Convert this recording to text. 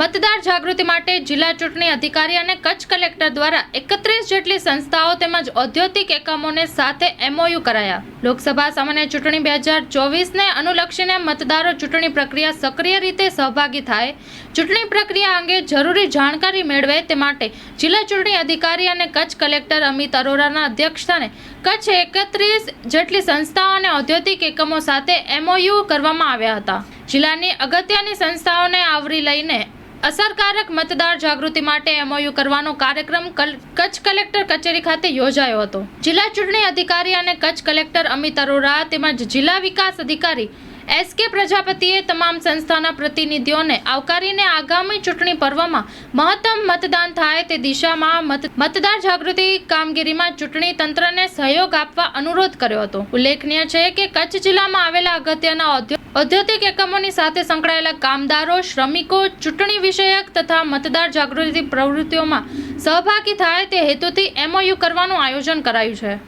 મતદાર જાગૃતિ માટે જિલ્લા ચૂંટણી અધિકારી અને કચ્છ કલેક્ટર દ્વારા એકત્રીસ જેટલી સંસ્થાઓ તેમજ ઔદ્યોગિક એકમોને સાથે એમઓયુ કરાયા. લોકસભા સામાન્ય ચૂંટણી બે હજાર ચોવીસને અનુલક્ષીને મતદારો ચૂંટણી પ્રક્રિયા સક્રિય રીતે સહભાગી થાય, ચૂંટણી પ્રક્રિયા અંગે જરૂરી જાણકારી મેળવે તે માટે જિલ્લા ચૂંટણી અધિકારી અને કચ્છ કલેક્ટર અમિત અરોરાના અધ્યક્ષસ્થાને કચ્છ એકત્રીસ જેટલી સંસ્થાઓ અને ઔદ્યોગિક એકમો સાથે એમઓયુ કરવામાં આવ્યા હતા. જિલ્લાની અગત્યની સંસ્થાઓને આવરી લઈને અસરકારક મતદાર જાગૃતિ માટે એમઓયુ કરવાનો કાર્યક્રમ કચ્છ કલેક્ટર કચેરી ખાતે યોજાયો હતો. જિલ્લા ચૂંટણી અધિકારી અને કચ્છ કલેક્ટર અમિત અરોરા તેમજ જિલ્લા વિકાસ અધિકારી એસ કે પ્રજાપતિએ તમામ સંસ્થાના પ્રતિનિધિઓને આવકારીને આગામી ચૂંટણી પર્વમાં મહત્તમ મતદાન થાય તે દિશામાં મત- મતદાર જાગૃતિ કામગીરીમાં ચૂંટણી તંત્રને સહયોગ આપવા અનુરોધ કર્યો હતો. ઉલ્લેખનીય છે કે કચ્છ જિલ્લામાં આવેલા અગત્યના ઔદ્યો- ઔદ્યોગિક એકમોની સાથે સંકળાયેલા કામદારો, શ્રમિકો, ચૂંટણી વિષયક તથા મતદાર જાગૃતિ પ્રવૃત્તિઓમાં સહભાગી થાય તે હેતુથી એમઓયુ કરવાનું આયોજન કરાયું છે.